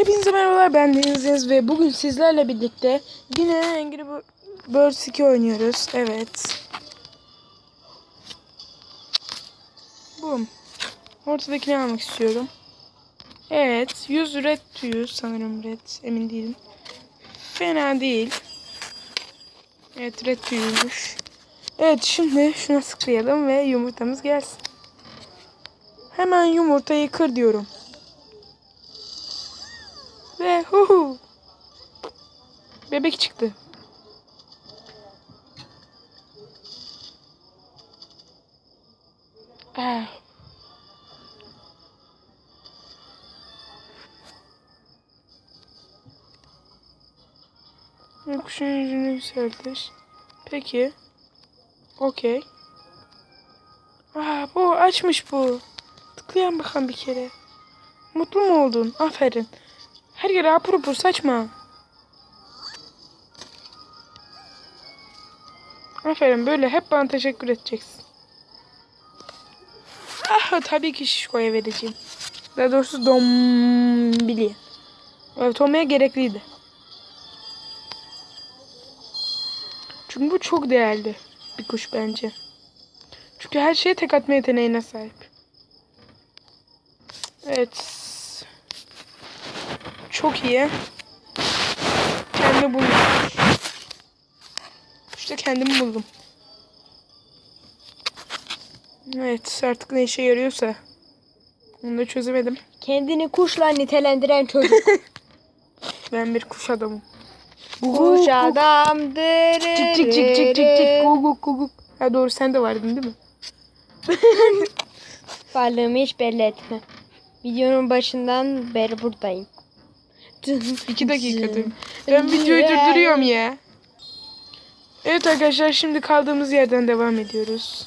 Hepinize merhabalar ben Deniz ve bugün sizlerle birlikte yine Angry Birds 2 oynuyoruz. Evet. Bum. Ortadakini almak istiyorum. Evet. 100 red 100 sanırım red. Emin değilim. Fena değil. Evet red to 100'müş. Evet şimdi şuna tıklayalım ve yumurtamız gelsin. Hemen yumurtayı kır diyorum. Ve hu hu. Bebek çıktı. Ah. Kuşun yüzünü yükseltir. Peki. Okey. Aa, bu açmış bu. Tıklayan bakalım bir kere. Mutlu mu oldun? Aferin. Her yere apur apur saçma. Aferin böyle hep bana teşekkür edeceksin. Ah tabii ki şişkoya vereceğim. Daha doğrusu dombili. Evet olmaya gerekliydi. Çünkü bu çok değerli bir kuş bence. Çünkü her şeye tek atma yeteneğine sahip. Evet. Çok iyi. Kendimi buldum. İşte kendimi buldum. Evet artık ne işe yarıyorsa. Onu da çözemedim. Kendini kuşla nitelendiren çocuk. Ben bir kuş adamım. Kuş adamdır. Cik cik cik cik cik cik guguk guguk. Ha doğru sen de vardın değil mi? Varlığımı hiç belli etme. Videonun başından beri buradayım. İki dakikadır. Ben videoyu durduruyorum ya. Evet arkadaşlar şimdi kaldığımız yerden devam ediyoruz.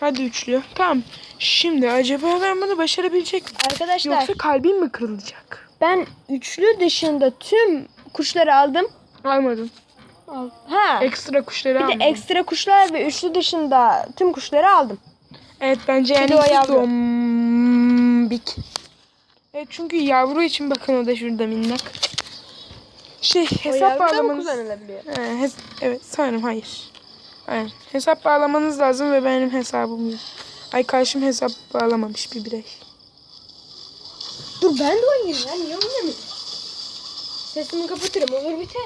Hadi üçlü. Tamam. Şimdi acaba ben bunu başarabilecek miyim? Arkadaşlar Yoksa kalbim mi kırılacak? ben üçlü dışında tüm kuşları aldım. Almadım. Ha. Ekstra kuşları bir almadım. de ekstra kuşlar ve üçlü dışında tüm kuşları aldım. Evet bence en Bir de o iyisi yavru. dombik. Evet çünkü yavru için bakın o da şurada minnak. Şey hesap bağlamanız... kullanılabiliyor? He, hes- evet sanırım hayır. Hayır. Hesap bağlamanız lazım ve benim hesabım yok. Ay karşım hesap bağlamamış bir birey. Dur ben de oynayayım ya. Niye oynamıyorum? Sesimi kapatırım olur biter.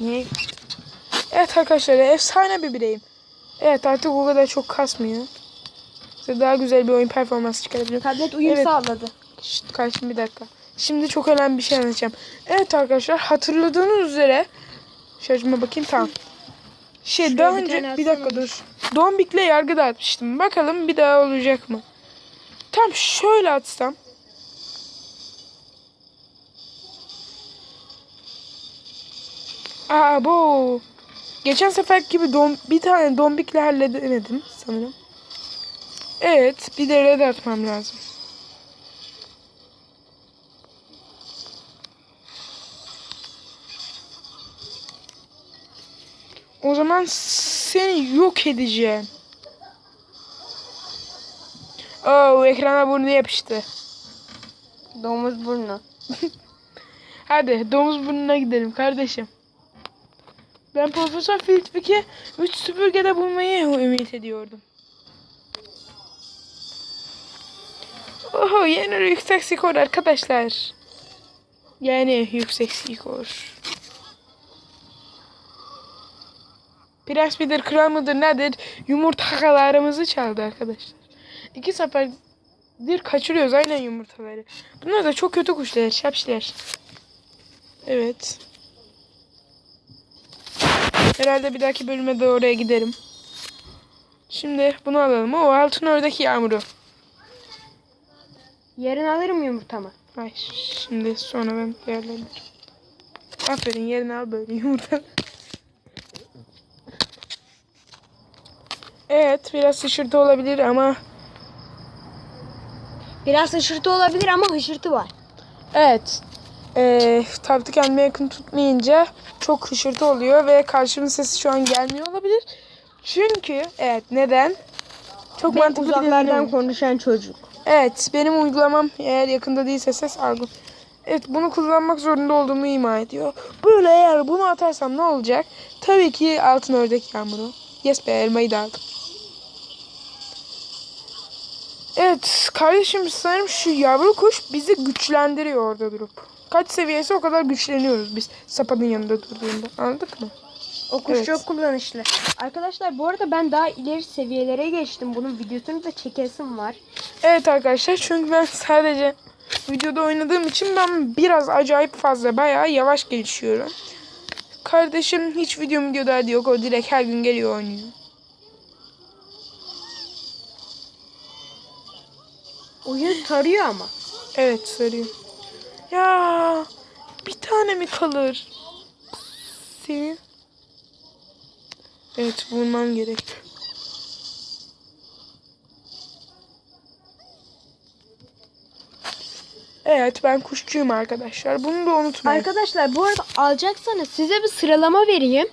Niye? Evet arkadaşlar efsane bir bireyim. Evet artık o kadar çok kasmıyor. Size daha güzel bir oyun performansı çıkarabilirim. Tablet uyum Evet. sağladı. Şşt karşım bir dakika. Şimdi çok önemli bir şey anlatacağım. Evet arkadaşlar hatırladığınız üzere şarjıma bakayım tamam. Şey Şuraya daha bir önce bir dakika dur. Dombik'le yargı dağıtmıştım. Bakalım bir daha olacak mı? Tam şöyle atsam. Aa bu. Geçen sefer gibi dom, bir tane dombikle halledemedim sanırım. Evet bir de red atmam lazım. O zaman seni yok edeceğim. Oo ekrana burnu yapıştı. Domuz burnu. Hadi domuz burnuna gidelim kardeşim. Ben Profesör Filtvik'i 3 süpürgede bulmayı ümit ediyordum. Oho yeni yüksek skor arkadaşlar. Yani yüksek skor. Prens midir kral mıdır nedir yumurtalarımızı çaldı arkadaşlar. İki seferdir kaçırıyoruz aynen yumurtaları. Bunlar da çok kötü kuşlar şapşiler. Evet. Herhalde bir dahaki bölüme de oraya giderim. Şimdi bunu alalım. O altın ördek yağmuru. Yarın alırım yumurtamı. Ay şimdi sonra ben değerlendiririm. Aferin yerine al böyle yumurta. Evet biraz şaşırtı olabilir ama Biraz hışırtı olabilir ama hışırtı var. evet. Ee, tablet kendime yakın tutmayınca çok hışırtı oluyor ve karşımın sesi şu an gelmiyor olabilir. Çünkü evet neden? Çok mantıklı bir uzaklardan konuşan çocuk. Evet benim uygulamam eğer yakında değilse ses algı. Evet bunu kullanmak zorunda olduğumu ima ediyor. Böyle eğer bunu atarsam ne olacak? Tabii ki altın ördek yağmuru. Yes be elmayı da aldım. Evet kardeşim sanırım şu yavru kuş bizi güçlendiriyor orada durup. Kaç seviyesi o kadar güçleniyoruz biz sapanın yanında durduğunda. Anladık mı? O kuş Evet. çok kullanışlı. Arkadaşlar bu arada ben daha ileri seviyelere geçtim. Bunun videosunu da çekesim var. Evet arkadaşlar çünkü ben sadece videoda oynadığım için ben biraz acayip fazla bayağı yavaş gelişiyorum. Kardeşim hiç video video derdi yok. O direkt her gün geliyor oynuyor. Oyun sarıyor ama. Evet sarıyor. Ya bir tane mi kalır? Senin. Evet vurmam gerek. Evet ben kuşçuyum arkadaşlar. Bunu da unutmayın. Arkadaşlar bu arada alacaksanız size bir sıralama vereyim.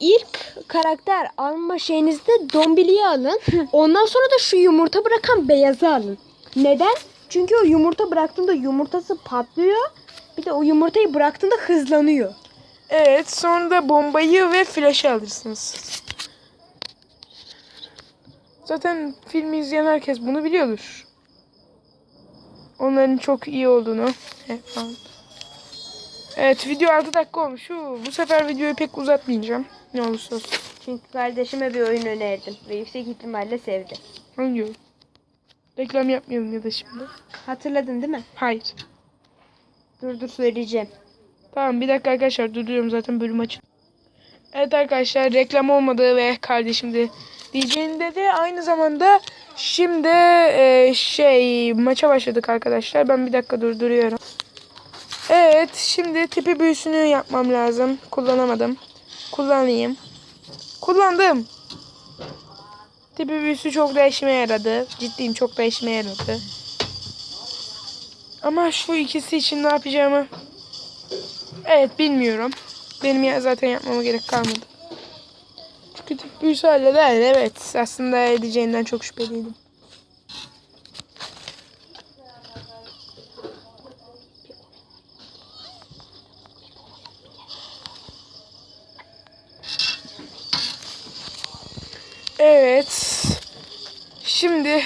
İlk karakter alma şeyinizde dombiliyi alın. Ondan sonra da şu yumurta bırakan beyazı alın. Neden? Çünkü o yumurta bıraktığında yumurtası patlıyor. Bir de o yumurtayı bıraktığında hızlanıyor. Evet sonra da bombayı ve flaşı alırsınız. Zaten filmi izleyen herkes bunu biliyordur. Onların çok iyi olduğunu. Evet, falan. Evet video 6 dakika olmuş. Huu, Bu sefer videoyu pek uzatmayacağım. Ne olursa olsun. Çünkü kardeşime bir oyun önerdim ve yüksek ihtimalle sevdi. Hangi oyun? Reklam yapmayalım ya da şimdi. Hatırladın değil mi? Hayır. Dur dur söyleyeceğim. Tamam bir dakika arkadaşlar durduruyorum zaten bölüm açın. Evet arkadaşlar reklam olmadı ve kardeşim de diyeceğinde de aynı zamanda şimdi e, şey maça başladık arkadaşlar. Ben bir dakika durduruyorum. Evet şimdi tipi büyüsünü yapmam lazım. Kullanamadım. Kullanayım. Kullandım. Tipi büyüsü çok da işime yaradı. Ciddiyim çok da işime yaradı. Ama şu ikisi için ne yapacağımı Evet bilmiyorum. Benim ya zaten yapmama gerek kalmadı. Tip büyüsü halleder. Evet aslında edeceğinden çok şüpheliydim. Evet. Şimdi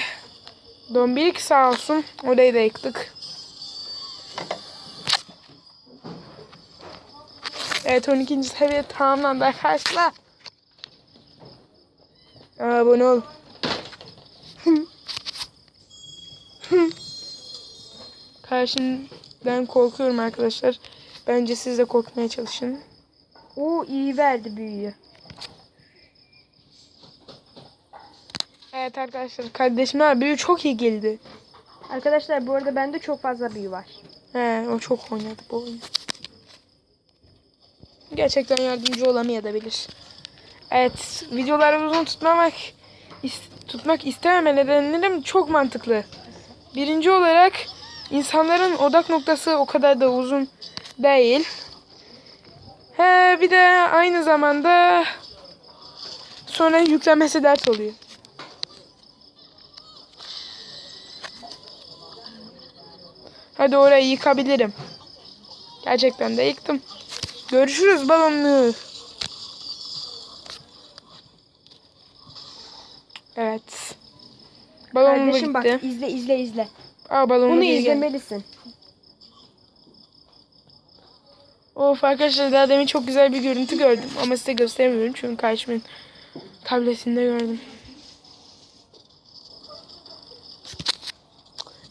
Dombilik sağ olsun. Orayı da yıktık. Evet 12. seviye tamamlandı arkadaşlar. Abone ol. Karşımdan korkuyorum arkadaşlar. Bence siz de korkmaya çalışın. O iyi verdi büyüyü. Evet arkadaşlar kardeşime büyü çok iyi geldi. Arkadaşlar bu arada bende çok fazla büyü var. He, o çok oynadı bu oyunu. Gerçekten yardımcı olamayabilir. Evet, videoları uzun tutmamak tutmak istememe nedenlerim çok mantıklı. Birinci olarak insanların odak noktası o kadar da uzun değil. He, bir de aynı zamanda sonra yüklenmesi dert oluyor. Hadi orayı yıkabilirim. Gerçekten de yıktım. Görüşürüz balonlu. Evet. Balonlu Kardeşim gitti. bak izle izle izle. Aa balonlu Bunu izlemelisin. Of arkadaşlar daha demin çok güzel bir görüntü gördüm. Ama size gösteremiyorum çünkü karşımın tabletinde gördüm.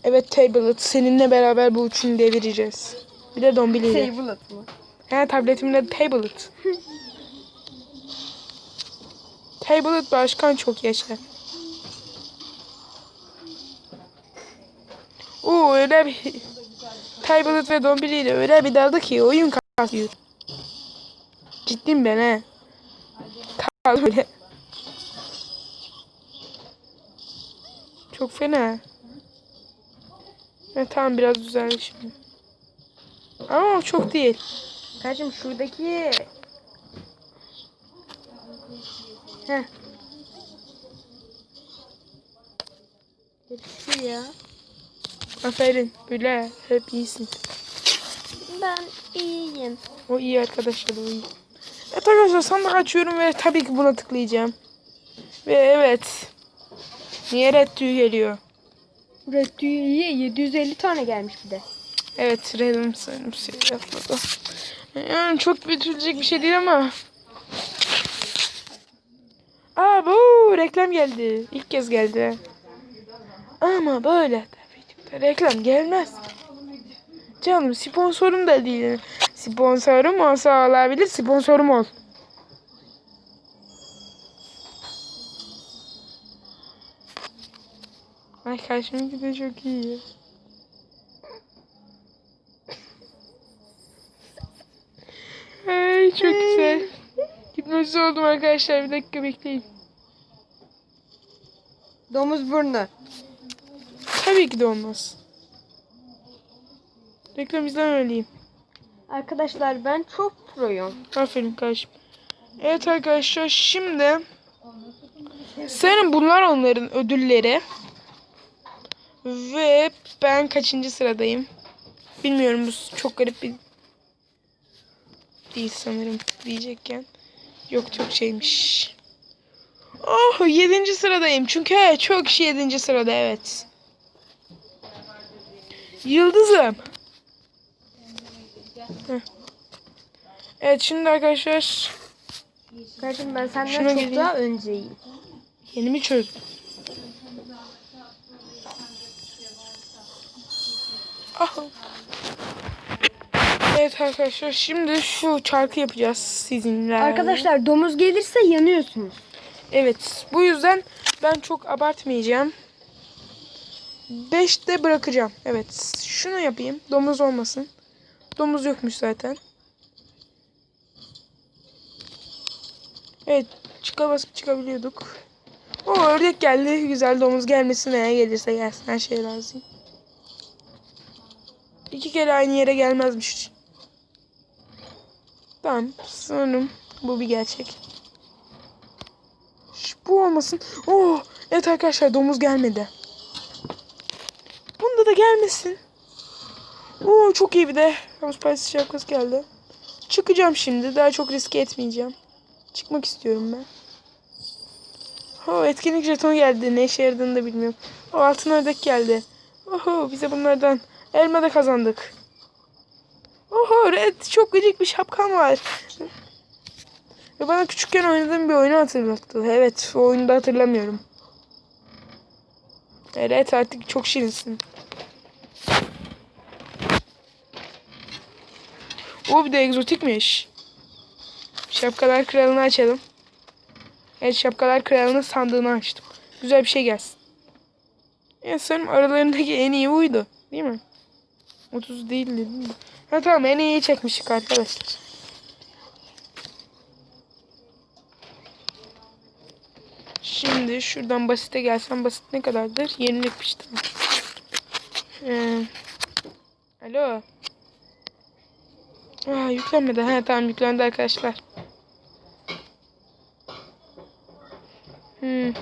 Evet Tablet seninle beraber bu üçünü devireceğiz. Bir de Dombili'yle. Tablet mı? He tabletimin adı Tablet. Tablet başkan çok yaşa. Oo öyle bir Tablet ve Dombili ile öyle bir daldı ki oyun kasıyor. Ciddiyim ben he. Kal böyle. Çok fena. Evet, tamam biraz düzeldi şimdi. Ama çok değil. Kardeşim şuradaki... Heh. Şu ya. Aferin. Böyle hep iyisin. Ben iyiyim. O iyi arkadaşlar o iyi. Evet arkadaşlar sandık açıyorum ve tabii ki buna tıklayacağım. Ve evet. Niye red tüy geliyor? Red tüyü 750 tane gelmiş bir de. Evet random sanırım şey. Yani çok büyütülecek bir şey değil ama. Aa bu reklam geldi. İlk kez geldi. Ama böyle tabii reklam gelmez. Canım sponsorum da değil. Sponsorum olsa olabilir sponsorum ol. Ay karşımınki de çok iyi. Ay çok güzel. Hipnotize oldum arkadaşlar. Bir dakika bekleyin. Domuz burnu. Tabii ki de olmaz. Reklam izlememeliyim. Arkadaşlar ben çok proyum. Aferin kardeşim. Evet arkadaşlar şimdi senin bunlar onların ödülleri. Ve ben kaçıncı sıradayım? Bilmiyorum bu çok garip bir değil sanırım diyecekken. Yok çok şeymiş. Oh yedinci sıradayım. Çünkü evet, çok kişi yedinci sırada evet. Yıldızım. Heh. Evet şimdi arkadaşlar Kardeşim ben senden Şuna çok geleyim. daha önceyim. Yeni mi çözdüm? Ah. Evet arkadaşlar şimdi şu çarkı yapacağız sizinle. Arkadaşlar domuz gelirse yanıyorsunuz. Evet bu yüzden ben çok abartmayacağım. 5'te bırakacağım. Evet şunu yapayım. Domuz olmasın. Domuz yokmuş zaten. Evet çıka basıp çıkabiliyorduk. O ördek geldi. Güzel domuz gelmesin veya gelirse gelsin. Her şeye razıyım. İki kere aynı yere gelmezmiş. Tamam sanırım bu bir gerçek. Şş, bu olmasın. Oh, evet arkadaşlar domuz gelmedi. Bunda da gelmesin. Oo çok iyi bir de. Havuz payısı şapkası geldi. Çıkacağım şimdi. Daha çok riske etmeyeceğim. Çıkmak istiyorum ben. Oh, etkinlik jetonu geldi. Ne işe yaradığını da bilmiyorum. O altın ördek geldi. Oho bize bunlardan elma da kazandık. Oho red çok gıcık bir şapkan var. Ve bana küçükken oynadığım bir oyunu hatırlattı. Evet o oyunu da hatırlamıyorum. Evet artık çok şirinsin. O bir de egzotikmiş. Şapkalar kralını açalım. Evet şapkalar kralının sandığını açtım. Güzel bir şey gelsin. Ya sanırım aralarındaki en iyi buydu. Değil mi? 30 değildi değil mi? Ha tamam en iyi çekmiştik arkadaşlar. Şimdi şuradan basite gelsem basit ne kadardır? 20'likmiş tamam. Ee, alo. Aa yüklenmedi. Ha tamam yüklendi arkadaşlar. Hmm.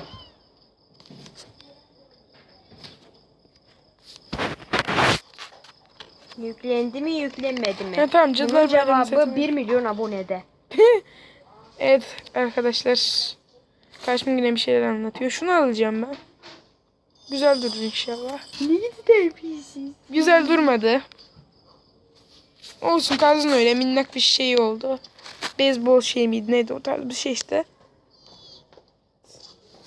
Yüklendi mi yüklenmedi mi? Ha tamam cadılar bayramı cevabı setimi- 1 milyon abonede. Evet arkadaşlar. Karşıma yine bir şeyler anlatıyor. Şunu alacağım ben. Güzel durur inşallah. Ne terbiyesiz. Güzel durmadı. Olsun kalsın öyle minnak bir şey oldu. Beyzbol şey miydi neydi o tarz bir şey işte.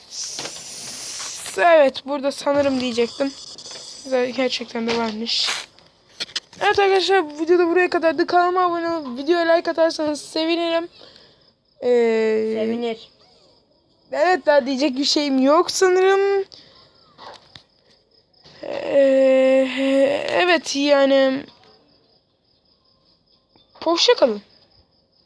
S- Evet burada sanırım diyecektim. Güzel, Gerçekten de varmış. Evet arkadaşlar bu videoda buraya kadardı. Kanalıma abone olup videoya like atarsanız sevinirim. Ee, Sevinir. Evet daha diyecek bir şeyim yok sanırım. Ee, evet yani. Hoşça kalın.